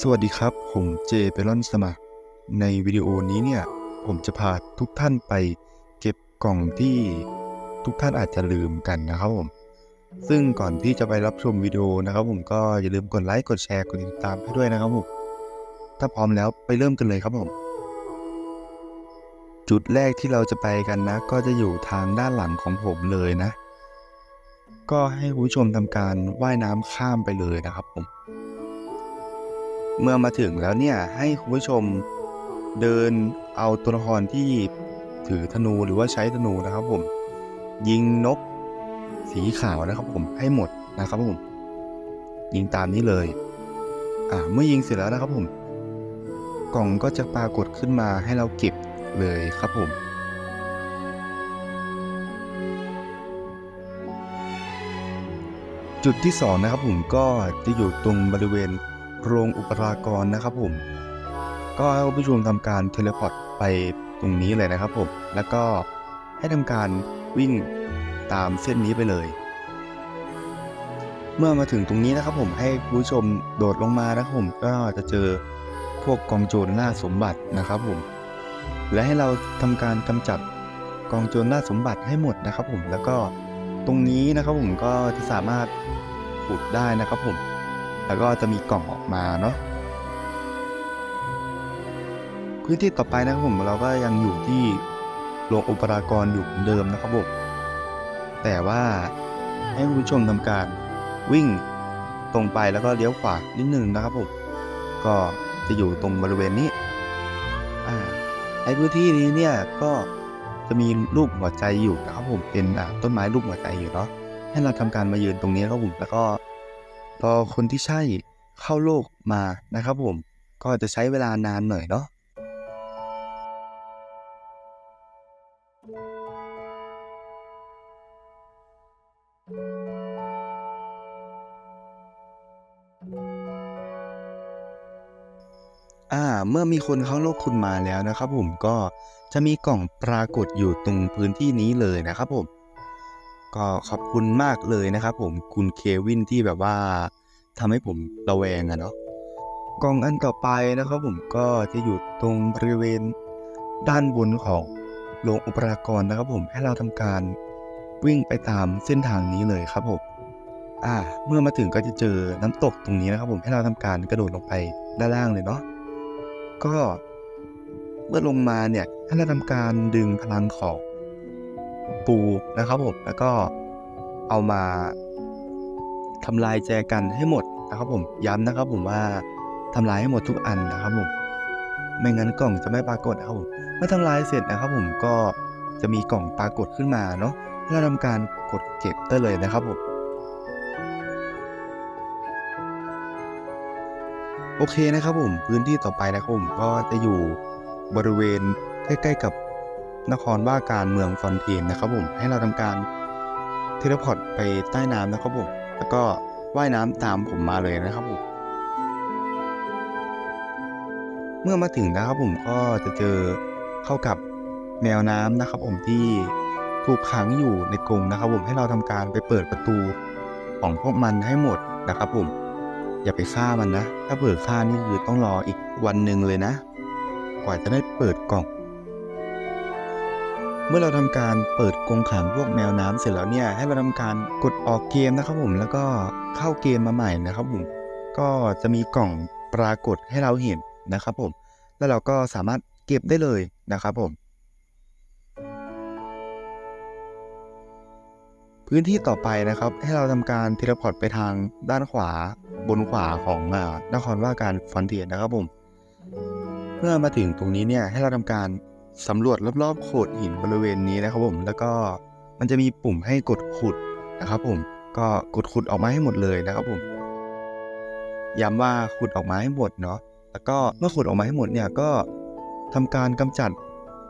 สวัสดีครับ ผมเจเปรอนสมัคร ในวิดีโอนี้เนี่ย ผมจะพาทุกท่านไปเก็บกล่องที่ทุกท่านอาจจะลืมกันนะครับผม ซึ่งก่อนที่จะไปรับชมวิดีโอนะครับ ผมก็อย่าลืมกดไลค์กดแชร์กดติดตามให้ด้วยนะครับผม ถ้าพร้อมแล้วไปเริ่มกันเลยครับผม จุดแรกที่เราจะไปกันนะ ก็จะอยู่ทางด้านหลังของผมเลยนะ ก็ให้ผู้ชมทำการว่ายน้ำข้ามไปเลยนะครับผม เมื่อมาถึงแล้วเนี่ยให้คุณผู้ชมเดินเอาตัวละครที่ถือธนูหรือว่าใช้ธนูนะครับผม ยิงนกสีขาวนะครับผมให้หมดนะครับผม ยิงตามนี้เลย อ่าเมื่อยิงเสร็จแล้วนะครับผม กล่องก็จะปรากฏขึ้นมาให้เราเก็บเลยครับผมจุดที่สองนะครับผมก็จะอยู่ตรงบริเวณ โรงอุปรากรนะครับผม ก็ให้ผู้ชมทำการเทเลพอร์ตไปตรงนี้เลยนะครับผม แล้วก็ให้ทำการวิ่งตามเส้นนี้ไปเลย เมื่อมาถึงตรงนี้นะครับผมให้ผู้ชมโดดลงมานะครับผมก็จะเจอพวกกองโจรล่าสมบัตินะครับผม และให้เราทำการกำจัดกองโจรล่าสมบัติให้หมดนะครับผมแล้วก็ตรงนี้นะครับผมก็จะสามารถขุดได้นะครับผม แล้วก็จะมีกล่องออกมาเนาะพื้นที่ต่อไปนะครับผมเราก็ยังอยู่ที่โรงอุปรากรอยู่เหมือนเดิมนะครับผมแต่ว่าให้คุณผู้ชมทำการวิ่งตรงไปแล้วก็เลี้ยวขวานิดนึงนะครับผมก็จะอยู่ตรงบริเวณนี้ไอ่าในพื้นที่นี้เนี่ยก็จะมีรูปหัวใจอยู่นะครับผมเป็นต้นไม้รูปหัวใจอยู่เนาะให้เราทำการมายืนตรงนี้ครับผมแล้วก็ พอคนที่ใช่เข้าโลกมานะครับผม ก็จะใช้เวลานานหน่อยเนาะอ่าเมื่อมีคนเข้าโลกคุณมาแล้วนะครับผมก็จะมีกล่องปรากฏอยู่ตรงพื้นที่นี้เลยนะครับผม ก็ขอบคุณมากเลยนะครับผมคุณเควินที่แบบว่าทำให้ผมระแวงอะเนาะกล่องอันต่อไปนะครับผมก็จะอยู่ตรงบริเวณด้านบนของโรงอุปรากรนะครับผมให้เราทำการวิ่งไปตามเส้นทางนี้เลยครับผมอ่าเมื่อมาถึงก็จะเจอน้ำตกตรงนี้นะครับผมให้เราทำการกระโดดลงไปด้านล่างเลยเนาะก็เมื่อลงมาเนี่ยให้เราทำการดึงพลังของ ปูนะครับผมแล้วก็เอามาทำลายแจกันให้หมดนะครับผมย้ำนะครับผมว่าทำลายให้หมดทุกอันนะครับผมไม่งั้นกล่องจะไม่ปรากฏนะครับผมเมื่อทำลายเสร็จนะครับผมก็จะมีกล่องปรากฏขึ้นมาเนาะเราทำการกดเก็บได้เลยนะครับผมโอเคนะครับผมพื้นที่ต่อไปนะครับผมก็จะอยู่บริเวณใกล้ๆกับ นครว่าการเมืองฟอนเทนนะครับผมให้เราทำการเทเลพอร์ตไปใต้น้ำนะครับผมแล้วก็ว่ายน้ำตามผมมาเลยนะครับผมเมื่อมาถึงนะครับผมก็จะเจอเข้ากับแมวน้ำนะครับ ผมที่ถูกขังอยู่ในกรงนะครับ ผมให้เราทำการไปเปิดประตูของพวกมันให้หมดนะครับ ผม อย่าไปฆ่ามันนะ ถ้าเปิดฆ่านี่คือต้องรออีกวันหนึ่งเลยนะ กว่าจะได้เปิดกล่อง เมื่อเราทำการเปิดกรงขังพวกแมวน้ำเสร็จแล้วเนี่ยให้เราทำการกดออกเกมนะครับผมแล้วก็เข้าเกมมาใหม่นะครับผมก็จะมีกล่องปรากฏให้เราเห็นนะครับผมแล้วเราก็สามารถเก็บได้เลยนะครับผม พื้นที่ต่อไปนะครับ ให้เราทำการเทเลพอร์ตไปทางด้านขวาบนขวาของอนครว่าการฟอนเทียนะครับผมเมื่อมาถึงตรงนี้เนี่ยให้เราทำการ สำรวจรอบๆโขดหินบริเวณนี้นะครับผมแล้วก็มันจะมีปุ่มให้กดขุดนะครับผมก็กดขุดออกมาให้หมดเลยนะครับผมย้ำว่าขุดออกมาให้หมดเนาะแล้วก็เมื่อขุดออกมาให้หมดเนี่ยก็ทำการกำจัด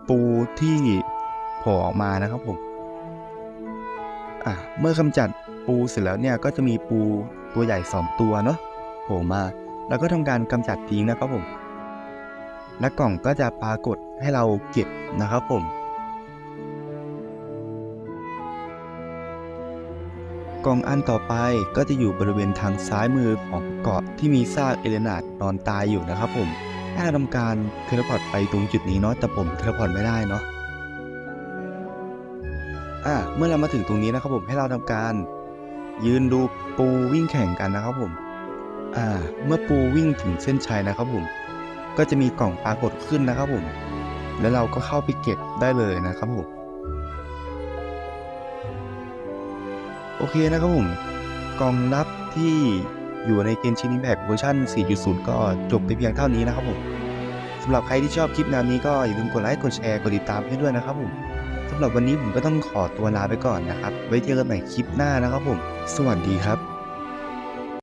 ปูที่โผล่ออกมานะครับผมอะเมื่อกำจัดปูเสร็จแล้วเนี่ยก็จะมีปูตัวใหญ่สองตัวเนาะโผล่มา แล้วก็ทำการกำจัดทิ้งนะครับผมและกล่องก็จะปรากฏ ให้เราเก็บนะครับผมกล่องอันต่อไปก็จะอยู่บริเวณทางซ้ายมือของเกาะที่มีซากเอเลนาดนอนตายอยู่นะครับผมให้เราทำการเทเลพอร์ตไปตรงจุดนี้เนาะแต่ผมเทเลพอร์ตไม่ได้เนาะอ่าเมื่อเรามาถึงตรงนี้นะครับผมให้เราทำการยืนดูปูวิ่งแข่งกันนะครับผมอ่าเมื่อปูวิ่งถึงเส้นชัยนะครับผม ก็จะมีกล่องปรากฏขึ้นนะครับผม แล้วเราก็เข้าไปเก็บได้เลยนะครับผมโอเคนะครับผมกองลับที่อยู่ในเกมชินิแบกเวอร์ชัน4.0 ก็จบไปเพียงเท่านี้นะครับผมสำหรับใครที่ชอบคลิปแนวนี้ก็อย่าลืมกดไลค์ กดแชร์ กดติดตามให้ด้วยนะครับผมสำหรับวันนี้ผมก็ต้องขอตัวลาไปก่อนนะครับ ไว้เจอกันใหม่คลิปหน้านะครับผม สวัสดีครับ